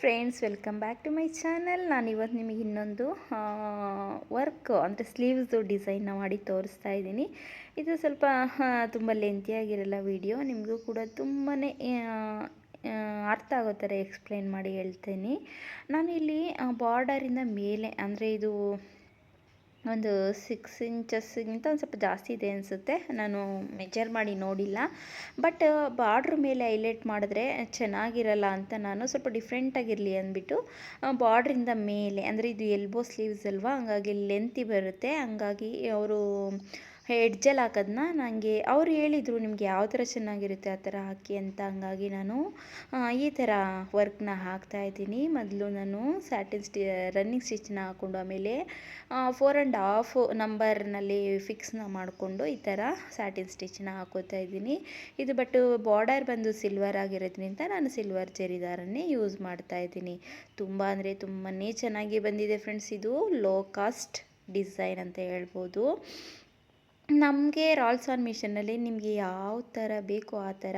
Friends welcome back to my channel ನಾನು ಇವತ್ತು ನಿಮಗೆ ಇನ್ನೊಂದು ವರ್ಕ್ ಅಂದರೆ ಸ್ಲೀವ್ಸ್ದು ಡಿಸೈನ್ನ ಮಾಡಿ ತೋರಿಸ್ತಾ ಇದ್ದೀನಿ. ಇದು ಸ್ವಲ್ಪ ತುಂಬ ಲೆಂತಿಯಾಗಿರಲ್ಲ ವಿಡಿಯೋ ನಿಮಗೂ ಕೂಡ ತುಂಬಾ ಅರ್ಥ ಆಗೋ ಥರ ಎಕ್ಸ್ಪ್ಲೇನ್ ಮಾಡಿ ಹೇಳ್ತೀನಿ. ನಾನು ಇಲ್ಲಿ ಬಾರ್ಡರಿಂದ ಮೇಲೆ, ಅಂದರೆ ಇದು ಒಂದು ಸಿಕ್ಸ್ ಇಂಚಸ್ಗಿಂತ ಒಂದು ಸ್ವಲ್ಪ ಜಾಸ್ತಿ ಇದೆ ಅನಿಸುತ್ತೆ. ನಾನು ಮೆಜರ್ ಮಾಡಿ ನೋಡಿಲ್ಲ. ಬಟ್ ಬಾರ್ಡ್ರ್ ಮೇಲೆ ಹೈಲೈಟ್ ಮಾಡಿದ್ರೆ ಚೆನ್ನಾಗಿರಲ್ಲ ಅಂತ ನಾನು ಸ್ವಲ್ಪ ಡಿಫ್ರೆಂಟಾಗಿರಲಿ ಅಂದ್ಬಿಟ್ಟು ಬಾರ್ಡ್ರಿಂದ ಮೇಲೆ, ಅಂದರೆ ಇದು ಎಲ್ಬೋ ಸ್ಲೀವ್ಸ್ ಅಲ್ವಾ? ಹಂಗಾಗಿ ಲೆಂತಿ ಬರುತ್ತೆ. ಹಂಗಾಗಿ ಅವರು ಎಡ್ಜಲ್ಲಿ ಹಾಕೋದನ್ನ ನನಗೆ ಅವ್ರು ಹೇಳಿದರು, ನಿಮಗೆ ಯಾವ ಥರ ಚೆನ್ನಾಗಿರುತ್ತೆ ಆ ಥರ ಹಾಕಿ ಅಂತ ಹಂಗಾಗಿ ನಾನು ಈ ಥರ ವರ್ಕ್ನ ಹಾಕ್ತಾಯಿದ್ದೀನಿ ಮೊದಲು ನಾನು ಸ್ಯಾಟಿನ್ ಸ್ಟಿ, ರನ್ನಿಂಗ್ ಸ್ಟಿಚ್ನ ಹಾಕ್ಕೊಂಡು ಆಮೇಲೆ ಫೋರ್ ಆ್ಯಂಡ್ ಹಾಫ್ ನಂಬರ್ನಲ್ಲಿ ಫಿಕ್ಸ್ನ ಮಾಡಿಕೊಂಡು ಈ ಥರ ಸ್ಯಾಟಿನ್ ಸ್ಟಿಚ್ನ ಹಾಕೋತಾ ಇದ್ದೀನಿ. ಇದು ಬಟ್ ಬಾರ್ಡರ್ ಬಂದು ಸಿಲ್ವರ್ ಆಗಿರೋದ್ರಿಂದ ನಾನು ಸಿಲ್ವರ್ ಜರಿದಾರನ್ನೇ ಯೂಸ್ ಮಾಡ್ತಾ ಇದ್ದೀನಿ. ತುಂಬ ಅಂದರೆ ತುಂಬಾ ಚೆನ್ನಾಗಿ ಬಂದಿದೆ ಫ್ರೆಂಡ್ಸ್ ಇದು ಲೋ ಕಾಸ್ಟ್ ಡಿಸೈನ್ ಅಂತ ಹೇಳ್ಬೋದು. ನಮಗೆ ರಾಲ್ಸ್ ಆನ್ ಮಿಷನಲ್ಲಿ ನಿಮಗೆ ಯಾವ ಥರ ಬೇಕೋ ಆ ಥರ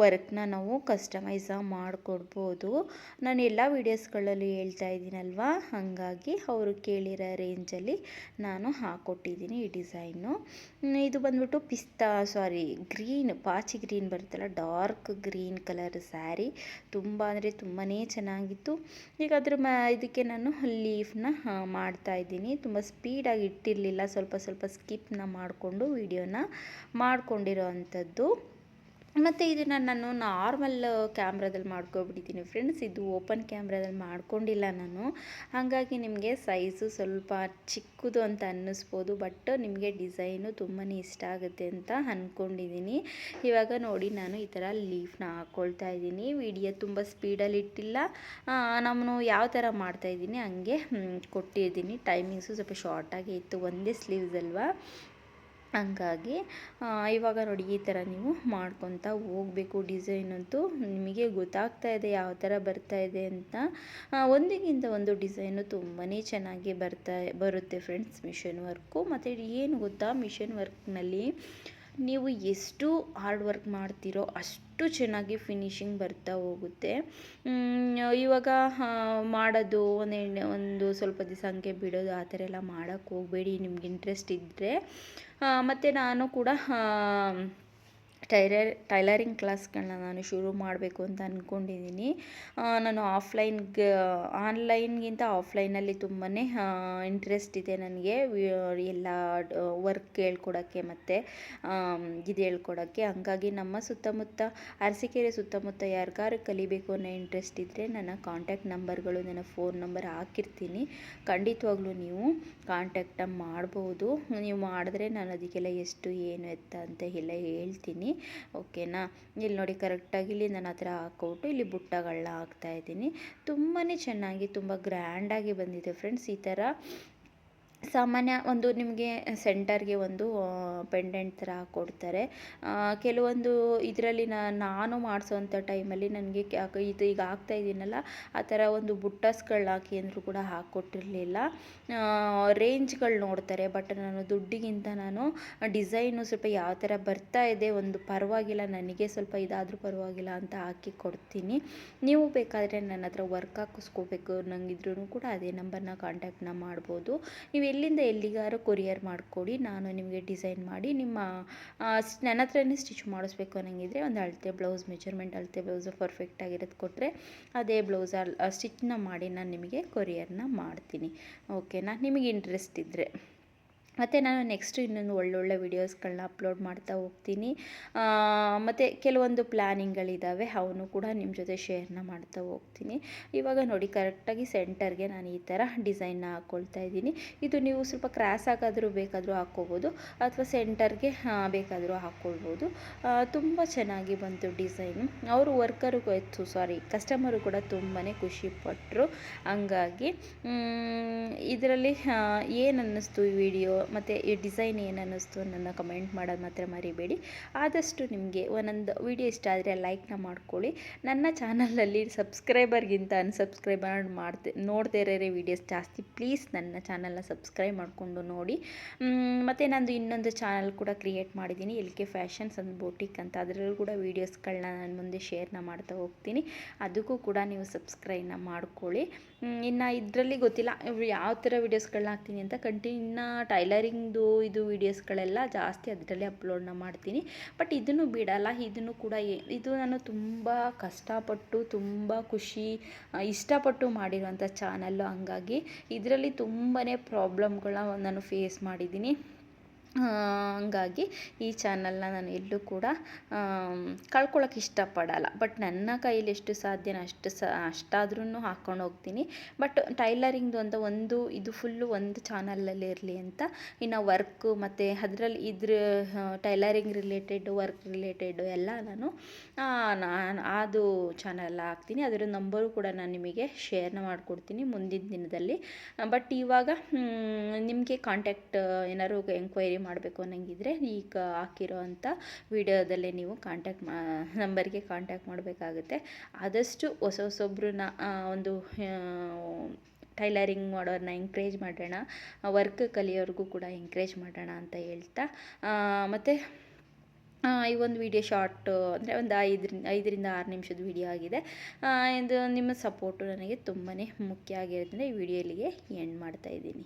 ವರ್ಕ್ನ ನಾವು ಕಸ್ಟಮೈಸ ಮಾಡಿಕೊಡ್ಬೋದು. ನಾನು ಎಲ್ಲ ವೀಡಿಯೋಸ್ಗಳಲ್ಲೂ ಹೇಳ್ತಾ ಇದ್ದೀನಲ್ವಾ? ಹಾಗಾಗಿ ಅವರು ಕೇಳಿರೋ ರೇಂಜಲ್ಲಿ ನಾನು ಹಾಕ್ಕೊಟ್ಟಿದ್ದೀನಿ ಈ ಡಿಸೈನು ಇದು ಬಂದ್ಬಿಟ್ಟು ಪಿಸ್ತಾ ಸಾರಿ ಗ್ರೀನ್ ಪಾಚಿ ಗ್ರೀನ್ ಬರುತ್ತಲ್ಲ ಡಾರ್ಕ್ ಗ್ರೀನ್ ಕಲರ್ ಸ್ಯಾರಿ ತುಂಬ ಅಂದರೆ ತುಂಬಾ ಚೆನ್ನಾಗಿತ್ತು. ಈಗ ಅದ್ರ ಮ, ಇದಕ್ಕೆ ನಾನು ಲೀಫ್ನ ಮಾಡ್ತಾ ಇದ್ದೀನಿ. ತುಂಬ ಸ್ಪೀಡಾಗಿ ಇಟ್ಟಿರಲಿಲ್ಲ, ಸ್ವಲ್ಪ ಸ್ವಲ್ಪ ಸ್ಕಿಪ್ನ ಮಾಡಿಕೊಂಡು ವಿಡಿಯೋನ ಮಾಡಿಕೊಂಡಿರೋ ಅಂಥದ್ದು ಮತ್ತು ಇದನ್ನು ನಾನು ನಾರ್ಮಲ್ ಕ್ಯಾಮ್ರಾದಲ್ಲಿ ಮಾಡ್ಕೊಬಿಟ್ಟಿದ್ದೀನಿ ಫ್ರೆಂಡ್ಸ್. ಇದು ಓಪನ್ ಕ್ಯಾಮ್ರಾದಲ್ಲಿ ಮಾಡ್ಕೊಂಡಿಲ್ಲ ನಾನು. ಹಾಗಾಗಿ ನಿಮಗೆ ಸೈಜು ಸ್ವಲ್ಪ ಚಿಕ್ಕದು ಅಂತ ಅನ್ನಿಸ್ಬೋದು, ಬಟ್ ನಿಮಗೆ ಡಿಸೈನು ತುಂಬಾ ಇಷ್ಟ ಆಗುತ್ತೆ ಅಂತ ಅಂದ್ಕೊಂಡಿದ್ದೀನಿ ಇವಾಗ ನೋಡಿ ನಾನು ಈ ಥರ ಲೀಫ್ನ ಹಾಕ್ಕೊಳ್ತಾ ಇದ್ದೀನಿ. ವಿಡಿಯೋ ತುಂಬ ಸ್ಪೀಡಲ್ಲಿ ಇಟ್ಟಿಲ್ಲ. ನಾನು ಯಾವ ಥರ ಮಾಡ್ತಾಯಿದ್ದೀನಿ ಹಂಗೆ ಕೊಟ್ಟಿದ್ದೀನಿ ಟೈಮಿಂಗ್ಸು ಸ್ವಲ್ಪ ಶಾರ್ಟಾಗಿ ಇತ್ತು, ಒಂದೇ ಸ್ಲೀವ್ಸ್ ಅಲ್ವಾ? ಹಂಗಾಗಿ ಇವಾಗ ನೋಡಿ ಈ ಥರ ನೀವು ಮಾಡ್ಕೊತ ಹೋಗಬೇಕು. ಡಿಸೈನ್ ಅಂತೂ ನಿಮಗೆ ಗೊತ್ತಾಗ್ತಾ ಇದೆ ಯಾವ ಥರ ಬರ್ತಾ ಇದೆ ಅಂತ. ಒಂದಿಗಿಂತ ಒಂದು ಡಿಸೈನು ತುಂಬಾ ಚೆನ್ನಾಗಿ ಬರ್ತಾ, ಬರುತ್ತೆ ಫ್ರೆಂಡ್ಸ್ ಮಿಷನ್ ವರ್ಕು. ಮತ್ತು ಏನು ಗೊತ್ತಾ ಮಿಷನ್ ವರ್ಕ್ನಲ್ಲಿ ನೀವು ಎಷ್ಟು ಹಾರ್ಡ್ ವರ್ಕ್ ಮಾಡ್ತೀರೋ ಅಷ್ಟು ಚೆನ್ನಾಗಿ ಫಿನಿಶಿಂಗ್ ಬರ್ತಾ ಹೋಗುತ್ತೆ. ಇವಾಗ ಮಾಡೋದು ಒಂದು ಒಂದು ಸ್ವಲ್ಪ ದಿವಸ ಹಂಗೆ ಬಿಡೋದು ಆ ಥರ ಎಲ್ಲ ಮಾಡೋಕ್ಕೆ ಹೋಗಬೇಡಿ ನಿಮ್ಗೆ ಇಂಟ್ರೆಸ್ಟ್ ಇದ್ದರೆ ಮತ್ತು ನಾನು ಕೂಡ ಟೈಲರ್, ಟೈಲರಿಂಗ್ ಕ್ಲಾಸ್ಗಳನ್ನ ನಾನು ಶುರು ಮಾಡಬೇಕು ಅಂತ ಅಂದ್ಕೊಂಡಿದ್ದೀನಿ ನಾನು ಆಫ್ಲೈನ್ಗೆ ಆನ್ಲೈನ್ಗಿಂತ ಆಫ್ಲೈನಲ್ಲಿ ತುಂಬಾ ಇಂಟ್ರೆಸ್ಟ್ ಇದೆ ನನಗೆ. ಎಲ್ಲ ವರ್ಕ್ ಹೇಳ್ಕೊಡೋಕ್ಕೆ ಮತ್ತು ಇದು ಹೇಳ್ಕೊಡೋಕ್ಕೆ. ಹಂಗಾಗಿ ನಮ್ಮ ಸುತ್ತಮುತ್ತ, ಅರಸೀಕೆರೆ ಸುತ್ತಮುತ್ತ ಯಾರಿಗಾರು ಕಲಿಬೇಕು ಅನ್ನೋ ಇಂಟ್ರೆಸ್ಟ್ ಇದ್ದರೆ ನನ್ನ ಕಾಂಟ್ಯಾಕ್ಟ್ ನಂಬರ್ಗಳು ನನ್ನ ಫೋನ್ ನಂಬರ್ ಹಾಕಿರ್ತೀನಿ. ಖಂಡಿತವಾಗ್ಲೂ ನೀವು ಕಾಂಟ್ಯಾಕ್ಟ ಮಾಡ್ಬೋದು. ನೀವು ಮಾಡಿದ್ರೆ ನಾನು ಅದಕ್ಕೆಲ್ಲ ಎಷ್ಟು, ಏನು ಎತ್ತ ಅಂತ ಎಲ್ಲ ಹೇಳ್ತೀನಿ. ಓಕೆನಾ? ಇಲ್ಲಿ ನೋಡಿ ಕರೆಕ್ಟಾಗಿ ಇಲ್ಲಿ ನಾನು ಹತ್ರ ಥರ ಹಾಕ್ಕೊಟ್ಟು ಇಲ್ಲಿ ಬುಟ್ಟಗಳನ್ನ ಹಾಕ್ತಾಯಿದ್ದೀನಿ ತುಂಬಾ ಚೆನ್ನಾಗಿ, ತುಂಬ ಗ್ರ್ಯಾಂಡಾಗಿ ಬಂದಿದೆ ಫ್ರೆಂಡ್ಸ್ ಈ ಥರ ಸಾಮಾನ್ಯ ಒಂದು ನಿಮಗೆ ಸೆಂಟರ್ಗೆ ಒಂದು ಪೆಂಡೆಂಟ್ ಥರ ಕೊಡ್ತಾರೆ. ಕೆಲವೊಂದು ಇದರಲ್ಲಿ ನಾನು ಮಾಡಿಸೋವಂಥ ಟೈಮಲ್ಲಿ ನನಗೆ ಇದು ಈಗ ಆಗ್ತಾ ಇದ್ದೀನಲ್ಲ ಆ ಥರ ಒಂದು ಬುಟ್ಟಸ್ಗಳು ಹಾಕಿ ಅಂದರೂ ಕೂಡ ಹಾಕ್ಕೊಟ್ಟಿರಲಿಲ್ಲ ರೇಂಜ್ಗಳು ನೋಡ್ತಾರೆ, ಬಟ್ ನಾನು ದುಡ್ಡಿಗಿಂತ ನಾನು ಡಿಸೈನು ಸ್ವಲ್ಪ ಯಾವ ಥರ ಬರ್ತಾ ಇದೆ ಒಂದು ಪರವಾಗಿಲ್ಲ, ನನಗೆ ಸ್ವಲ್ಪ ಇದಾದರೂ ಪರವಾಗಿಲ್ಲ ಅಂತ ಹಾಕಿ ಕೊಡ್ತೀನಿ. ನೀವು ಬೇಕಾದರೆ ನನ್ನ ಹತ್ರ ವರ್ಕ್ ಹಾಕಿಸ್ಕೋಬೇಕು ಇದ್ರೂ ಕೂಡ ಅದೇ ನಂಬರ್ನ ಕಾಂಟ್ಯಾಕ್ಟ್ನ ಮಾಡ್ಬೋದು. ನೀವು ಎಲ್ಲಿಂದ ಎಲ್ಲಿಗಾರು ಕೊರಿಯರ್ ಮಾಡಿಕೊಡಿ, ನಾನು ನಿಮಗೆ ಡಿಸೈನ್ ಮಾಡಿ ನಿಮ್ಮ ನನ್ನ ಹತ್ರನೇ ಸ್ಟಿಚ್ ಮಾಡಿಸ್ಬೇಕು ಅನ್ನಂಗಿದ್ರೆ ಒಂದು ಅಳತೆ ಬ್ಲೌಸ್, ಮೆಜರ್ಮೆಂಟ್ ಅಳತೆ ಬ್ಲೌಸು ಪರ್ಫೆಕ್ಟಾಗಿರೋದು ಕೊಟ್ಟರೆ ಅದೇ ಬ್ಲೌಸ್ ಸ್ಟಿಚ್ನ ಮಾಡಿ ನಾನು ನಿಮಗೆ ಕೊರಿಯರ್ನ ಮಾಡ್ತೀನಿ. ಓಕೆನಾ? ನಿಮಗೆ ಇಂಟ್ರೆಸ್ಟ್ ಇದ್ದರೆ ಮತ್ತು ನಾನು ನೆಕ್ಸ್ಟ್ ಇನ್ನೊಂದು ಒಳ್ಳೊಳ್ಳೆ ವೀಡಿಯೋಸ್ಗಳನ್ನ ಅಪ್ಲೋಡ್ ಮಾಡ್ತಾ ಹೋಗ್ತೀನಿ. ಮತ್ತು ಕೆಲವೊಂದು ಪ್ಲ್ಯಾನಿಂಗ್ಗಳಿದ್ದಾವೆ ಅವನು ಕೂಡ ನಿಮ್ಮ ಜೊತೆ ಶೇರ್ನ ಮಾಡ್ತಾ ಹೋಗ್ತೀನಿ. ಇವಾಗ ನೋಡಿ ಕರೆಕ್ಟಾಗಿ ಸೆಂಟರ್ಗೆ ನಾನು ಈ ಥರ ಡಿಸೈನ್ನ ಹಾಕ್ಕೊಳ್ತಾ ಇದ್ದೀನಿ. ಇದು ನೀವು ಸ್ವಲ್ಪ ಕ್ರಾಸ್ ಆಗಾದರೂ ಬೇಕಾದರೂ ಹಾಕ್ಕೋಬೋದು ಅಥವಾ ಸೆಂಟರ್ಗೆ ಬೇಕಾದರೂ ಹಾಕ್ಕೊಳ್ಬೋದು ತುಂಬ ಚೆನ್ನಾಗಿ ಬಂತು ಡಿಸೈನು ಅವರು ವರ್ಕರು ಸಾರಿ ಕಸ್ಟಮರು ಕೂಡ ತುಂಬಾ ಖುಷಿಪಟ್ಟರು ಹಂಗಾಗಿ ಇದರಲ್ಲಿ ಏನು ಅನ್ನಿಸ್ತು ಈ ವಿಡಿಯೋ ಮತ್ತು ಈ ಡಿಸೈನ್ ಏನು ಅನ್ನಿಸ್ತು ನನ್ನ ಕಮೆಂಟ್ ಮಾಡೋದು ಮಾತ್ರ ಮರಿಬೇಡಿ. ಆದಷ್ಟು ನಿಮಗೆ ಒಂದೊಂದು ವಿಡಿಯೋ ಇಷ್ಟ ಆದರೆ ಲೈಕ್ನ ಮಾಡ್ಕೊಳ್ಳಿ. ನನ್ನ ಚಾನಲಲ್ಲಿ ಸಬ್ಸ್ಕ್ರೈಬರ್ಗಿಂತ ಅನ್ಸಬ್ಸ್ಕ್ರೈಬರ್ ಮಾಡ್ತೆ ನೋಡ್ದೇ ಇರೋರೆ ವೀಡಿಯೋಸ್ ಜಾಸ್ತಿ. ಪ್ಲೀಸ್ ನನ್ನ ಚಾನಲ್ನ ಸಬ್ಸ್ಕ್ರೈಬ್ ಮಾಡಿಕೊಂಡು ನೋಡಿ. ಮತ್ತು ನಂದು ಇನ್ನೊಂದು ಚಾನಲ್ ಕೂಡ ಕ್ರಿಯೇಟ್ ಮಾಡಿದ್ದೀನಿ. L K fashions and boutique ಅಂತ. ಅದರಲ್ಲೂ ಕೂಡ ವೀಡಿಯೋಸ್ಗಳನ್ನ ನಾನು ಮುಂದೆ ಶೇರ್ನ ಮಾಡ್ತಾ ಹೋಗ್ತೀನಿ. ಅದಕ್ಕೂ ಕೂಡ ನೀವು ಸಬ್ಸ್ಕ್ರೈಬ್ನ ಮಾಡ್ಕೊಳ್ಳಿ. ಇನ್ನು ಇದರಲ್ಲಿ ಗೊತ್ತಿಲ್ಲ. ಯಾವ ಥರ ವೀಡಿಯೋಸ್ಗಳನ್ನ ಹಾಕ್ತೀನಿ ಅಂತ ಕಂಟಿನ್ಯೂ ಟೈಲರಿಂಗ್ದು ಇದು ವೀಡಿಯೋಸ್ಗಳೆಲ್ಲ ಜಾಸ್ತಿ ಅದರಲ್ಲಿ ಅಪ್ಲೋಡ್ನ ಮಾಡ್ತೀನಿ. ಬಟ್ ಇದನ್ನು ಬಿಡಲ್ಲ, ಇದನ್ನು ಕೂಡ ಇದು ನಾನು ತುಂಬ ಕಷ್ಟಪಟ್ಟು, ತುಂಬ ಖುಷಿ ಇಷ್ಟಪಟ್ಟು ಮಾಡಿರುವಂಥ ಚಾನಲ್ಲು ಹಂಗಾಗಿ ಇದರಲ್ಲಿ ತುಂಬಾ ಪ್ರಾಬ್ಲಮ್ಗಳನ್ನ ನಾನು ಫೇಸ್ ಮಾಡಿದ್ದೀನಿ. ಹಂಗಾಗಿ ಈ ಚಾನಲ್ನ ನಾನು ಎಲ್ಲೂ ಕೂಡ ಕಳ್ಕೊಳ್ಳೋಕೆ ಇಷ್ಟಪಡಲ್ಲ. ಬಟ್ ನನ್ನ ಕೈಯಲ್ಲಿ ಎಷ್ಟು ಸಾಧ್ಯನೋ ಅಷ್ಟು ಸ ಅಷ್ಟಾದ್ರೂ ಹಾಕ್ಕೊಂಡು ಹೋಗ್ತೀನಿ. ಬಟ್ ಟೈಲರಿಂಗ್ದು ಅಂತ ಒಂದು, ಇದು ಫುಲ್ಲು ಒಂದು ಚಾನಲಲ್ಲಿ ಇರಲಿ ಅಂತ. ಇನ್ನು ವರ್ಕು ಮತ್ತು ಅದರಲ್ಲಿ ಇದ್ರ ಟೈಲರಿಂಗ್ ರಿಲೇಟೆಡ್, ವರ್ಕ್ ರಿಲೇಟೆಡ್ ಎಲ್ಲ ನಾನು ನಾನು ಅದು ಚಾನಲ್ ಹಾಕ್ತೀನಿ. ಅದರ ನಂಬರು ಕೂಡ ನಾನು ನಿಮಗೆ ಶೇರ್ನ ಮಾಡಿಕೊಡ್ತೀನಿ ಮುಂದಿನ ದಿನದಲ್ಲಿ. ಬಟ್ ಇವಾಗ ನಿಮಗೆ ಕಾಂಟ್ಯಾಕ್ಟ್ ಏನಾದ್ರು ಎಂಕ್ವೈರಿ ಮಾಡಬೇಕು ಅನ್ನಂಗಿದ್ರೆ ಈಗ ಹಾಕಿರೋ ಅಂಥ ವಿಡಿಯೋದಲ್ಲೇ ನೀವು ಕಾಂಟ್ಯಾಕ್ಟ್ ಮಾ ನಂಬರ್ಗೆ ಕಾಂಟ್ಯಾಕ್ಟ್ ಮಾಡಬೇಕಾಗುತ್ತೆ. ಆದಷ್ಟು ಹೊಸ ಹೊಸೊಬ್ರನ್ನ ಒಂದು ಟೈಲರಿಂಗ್ ಮಾಡೋರನ್ನ ಎಂಕ್ರೇಜ್ ಮಾಡೋಣ. ವರ್ಕ್ ಕಲಿಯೋರಿಗೂ ಕೂಡ ಎಂಕ್ರೇಜ್ ಮಾಡೋಣ ಅಂತ ಹೇಳ್ತಾ. ಮತ್ತು ಈ ಒಂದು ವಿಡಿಯೋ ಶಾರ್ಟ್ ಅಂದರೆ ಒಂದು ಐದರಿಂದ ಐದರಿಂದ ಆರು ನಿಮಿಷದ ವಿಡಿಯೋ ಆಗಿದೆ. ಇದು ನಿಮ್ಮ ಸಪೋರ್ಟು ನನಗೆ ತುಂಬಾ ಮುಖ್ಯ ಆಗಿರೋದ್ರಿಂದ ಈ ವಿಡಿಯೋ ಎಂಡ್ ಮಾಡ್ತಾಯಿದ್ದೀನಿ